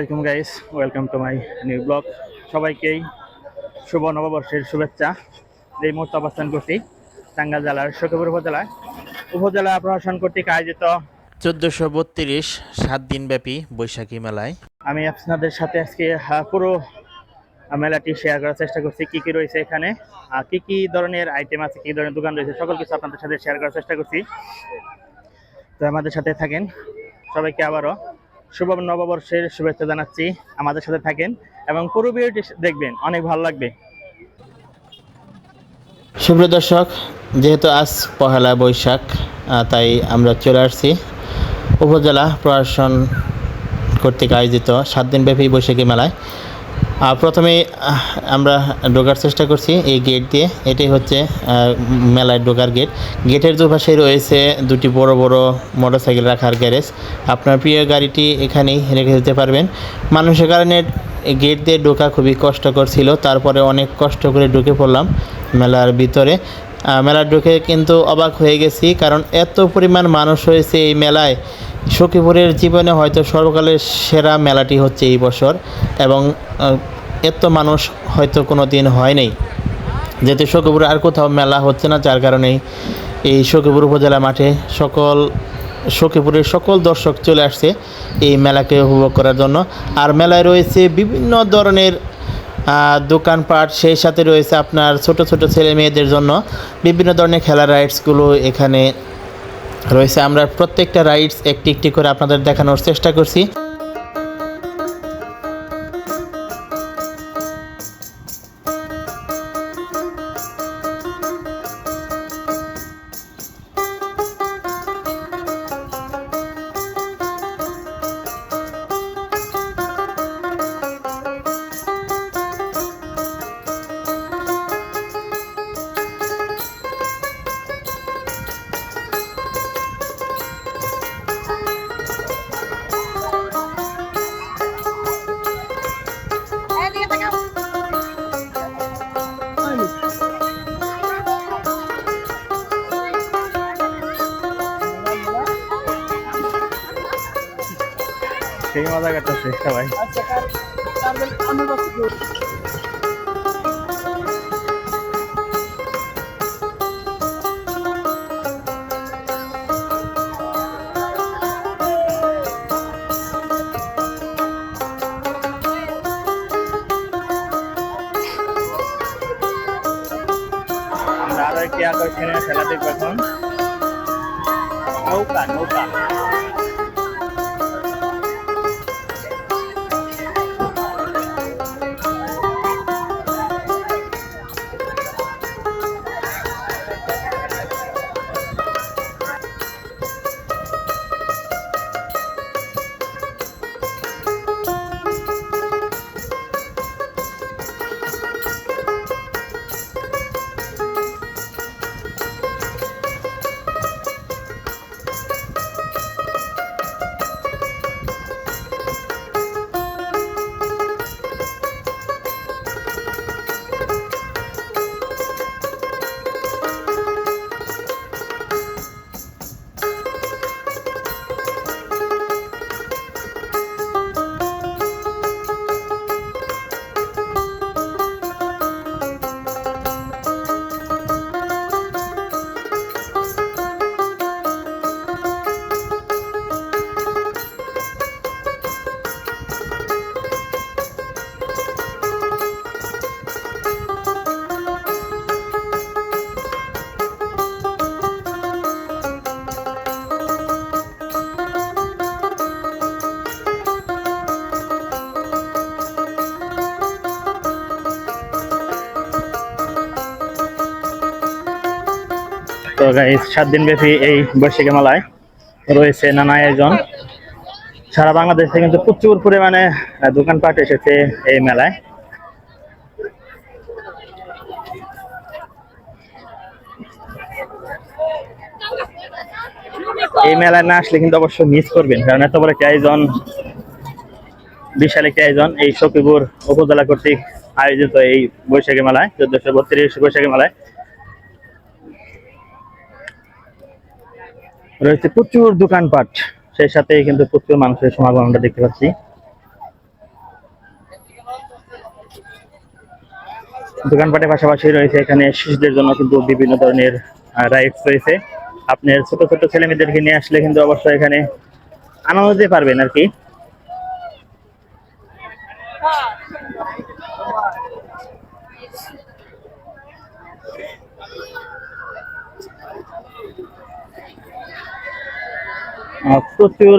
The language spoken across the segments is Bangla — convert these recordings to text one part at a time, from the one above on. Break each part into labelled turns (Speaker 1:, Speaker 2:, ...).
Speaker 1: আলাইকুম guys welcome to my new blog সবাইকেই শুভ নববর্ষের শুভেচ্ছা। এই মুহূর্তে অবস্থান করছি টাঙ্গাইল জেলার শোকপুর উপজেলায়। উপজেলা প্রশাসন কর্তৃক আয়োজিত
Speaker 2: চোদ্দোশো বত্রিশ সাত দিনব্যাপী বৈশাখী মেলায়।
Speaker 1: আমি আপনাদের সাথে আজকে পুরো মেলাটি শেয়ার করার চেষ্টা করছি। কি কি রয়েছে এখানে? আর কি কি ধরনের আইটেম আছে কি ধরনের দোকান রয়েছে সকল কিছু আপনাদের সাথে শেয়ার করার চেষ্টা করছি। তো আমাদের সাথে থাকেন সবাইকে আবারও। শুভ নববর্ষের শুভেচ্ছা জানাচ্ছি। আমাদের সাথে থাকেন এবং পুরো ভিডিওটি দেখবেন। অনেক ভালো লাগবে।
Speaker 2: সুপ্রিয় দর্শক, যেহেতু আজ পহেলা বৈশাখ তাই আমরা চলে আসছি। উপজেলা প্রশাসন কর্তৃক আয়োজিত সাত দিনব্যাপী বৈশাখী মেলায়। প্রথমে আমরা ঢোকার চেষ্টা করছি এই গেট দিয়ে। এটাই হচ্ছে মেলায় ঢোকার গেট গেটের দুপাশে রয়েছে দুটি বড় বড় মোটরসাইকেল রাখার গ্যারেজ আপনার প্রিয় গাড়িটি এখানেই রেখে দিতে পারবেন। মানুষের কারণে গেট দিয়ে ঢোকা খুবই কষ্টকর ছিল। তারপরে অনেক কষ্ট করে ঢুকে পড়লাম মেলার ভিতরে। মেলার ঢুকে কিন্তু অবাক হয়ে গেছি, কারণ এত পরিমাণ মানুষ হয়েছে এই মেলায়। সখীপুরের জীবনে হয়তো সর্বকালের সেরা মেলাটি হচ্ছে এই বছর এবং এত মানুষ হয়তো কোনো দিন হয়নি। যেহেতু সখীপুরে আর কোথাও মেলা হচ্ছে না, যার কারণেই এই সখীপুর উপজেলা মাঠে সকল, সখীপুরের সকল দর্শক চলে আসছে এই মেলাকে উপভোগ করার জন্য। আর মেলায় রয়েছে বিভিন্ন ধরনের দোকানপাট, সেই সাথে রয়েছে আপনার ছোট ছোট ছেলে মেয়েদের জন্য বিভিন্ন ধরনের খেলার রাইডসগুলো এখানে রয়েছে। আমরা প্রত্যেকটা রাইডস একটি একটি করে আপনাদের দেখানোর চেষ্টা করছি।
Speaker 1: মজা সবাই।
Speaker 3: আচ্ছা
Speaker 1: আমরা আরও একটি আকর্ষণীয় খেলা দেখব এখন। নৌকা নৌকা। তো সাত দিন ব্যাপী এই বৈশাখী মেলায় রয়েছে নানা আয়োজন। সারা বাংলাদেশে কিন্তু প্রচুর পরিমাণে দোকানপাট এসেছে এই মেলায়। এই মেলায় না আসলে কিন্তু অবশ্যই মিস করবেন, কারণ এত বড় আয়োজন, বিশাল একটি আয়োজন এই সখীপুর উপজেলা কর্তৃক আয়োজিত এই বৈশাখী মেলায়, চোদ্দশো বত্রিশ বৈশাখী মেলায়। রয়েছে প্রচুর দোকানপাট। সেই সাথে কিন্তু প্রচুর মানুষের সমাগম আমরা দেখতে পাচ্ছি। দোকানপাটের পাশাপাশি রয়েছে এখানে শিশুদের জন্য কিন্তু বিভিন্ন ধরনের রাইডস রয়েছে। আপনার ছোট ছোট ছেলে মেয়েদেরকে নিয়ে আসলে কিন্তু অবশ্যই এখানে আনন্দ দিতে পারবেন আর কি। প্রচুর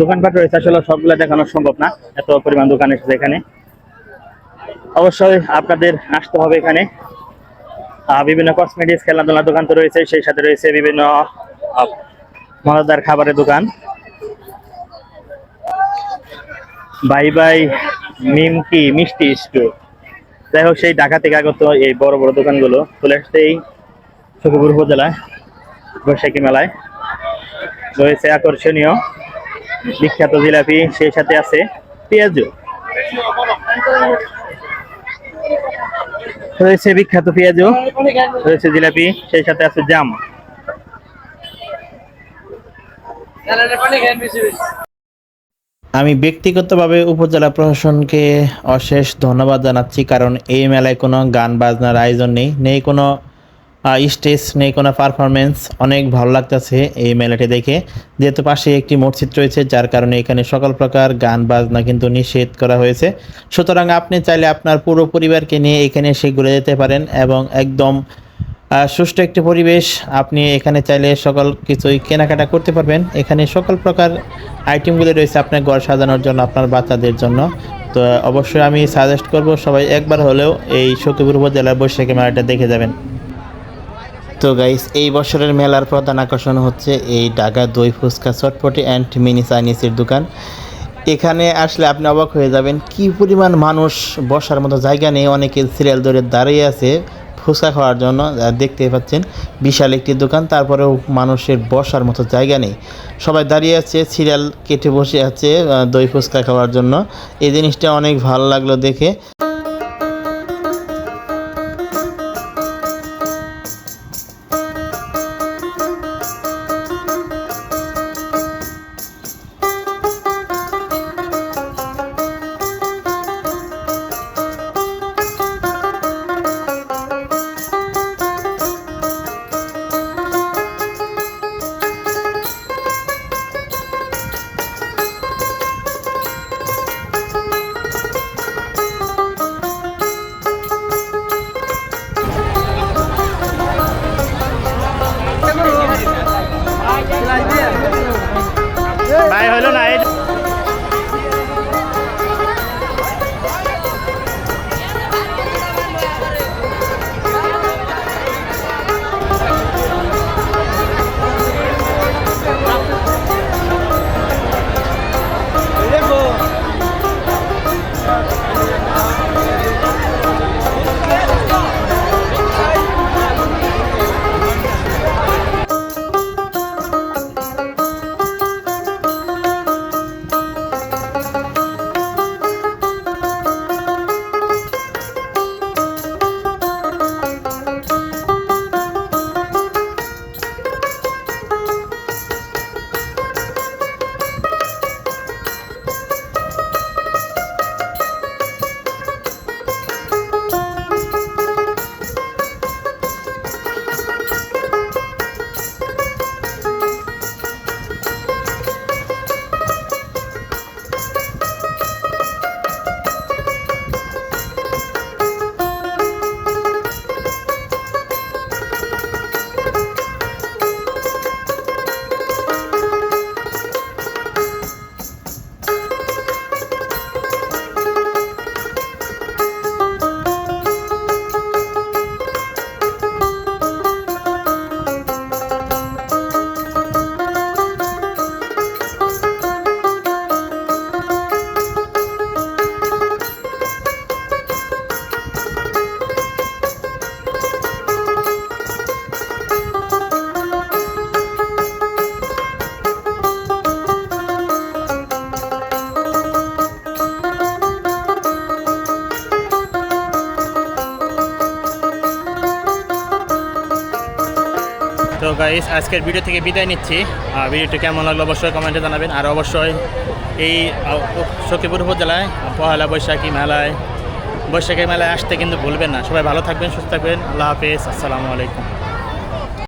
Speaker 1: দোকানপাট রয়েছে। আসলে সবগুলো দেখানো সম্ভব না। এত পরিমাণ দোকান এসেছে এখানে। অবশ্যই আপনাদের আসতে হবে এখানে। বিভিন্ন কসমেটিক্স খেলাধুলার দোকান তো রয়েছে, সেই সাথে রয়েছে বিভিন্ন মজাদার খাবারের দোকান। বাই বাই নিমকি মিষ্টি স্টোর। যাই হোক, সেই ঢাকা থেকে আগত এই বড় বড় দোকানগুলো চলে আসছে সখীপুর উপজেলায় বৈশাখী মেলায়। রয়েছে আকর্ষণীয়। বিখ্যাত জিলাপি সেই সাথে আছে পেঁয়াজু। রয়েছে বিখ্যাত পেঁয়াজু, রয়েছে জিলাপি, সেই সাথে আছে জাম।
Speaker 2: আমি ব্যক্তিগতভাবে উপজেলা প্রশাসনকে অশেষ ধন্যবাদ জানাচ্ছি, কারণ এই মেলায় কোনো গান, বাজনার আয়োজন নেই নেই কোনো স্টেজ নেই কোনো পারফরমেন্স অনেক ভালো লাগতেছে এই মেলাটি দেখে। যেহেতু পাশে একটি মসজিদ রয়েছে, যার কারণে এখানে সকল প্রকার গান, বাজনা কিন্তু নিষেধ করা হয়েছে। সুতরাং আপনি চাইলে আপনার পুরো পরিবারকে নিয়ে এখানে এসে ঘুরে যেতে পারেন এবং একদম সুষ্ঠু একটি পরিবেশ আপনি এখানে চাইলে সকল কিছুই কেনাকাটা করতে পারবেন। এখানে সকল প্রকার আইটেমগুলি রয়েছে আপনার ঘর সাজানোর জন্য, আপনার বাচ্চাদের জন্য। তো অবশ্যই আমি সাজেস্ট করব, সবাই একবার হলেও এই সখীপুর উপজেলার বৈশাখী মেলাটা দেখে যাবেন। তো গাইস এই বছরের মেলার প্রধান আকর্ষণ হচ্ছে এই ঢাকা দই ফুচকা চটপটি অ্যান্ড মিনি চাইনিজের দোকান। এখানে আসলে আপনি অবাক হয়ে যাবেন, কি পরিমাণ মানুষ বসার মতো জায়গা নেই, অনেকে সিরিয়াল ধরে দাঁড়িয়ে আছে ফুচকা খাওয়ার জন্য দেখতে পাচ্ছেন, বিশাল একটি দোকান, তারপরেও মানুষের বসার মতো জায়গা নেই। সবাই দাঁড়িয়ে আছে, সিরিয়াল কেটে বসে আছে দই ফুচকা খাওয়ার জন্য। এই জিনিসটা অনেক ভালো লাগল দেখে।
Speaker 1: গাইস আজকের ভিডিও থেকে বিদায় নিচ্ছি। ভিডিওটি কেমন লাগল অবশ্যই কমেন্টে জানাবেন। আর অবশ্যই এই সখীপুর উপজেলায়, পহেলা বৈশাখী মেলায় বৈশাখী মেলায় আসতে কিন্তু ভুলবেন না। সবাই ভালো থাকবেন, সুস্থ থাকবেন। আল্লাহ হাফিজ। আসসালামু আলাইকুম।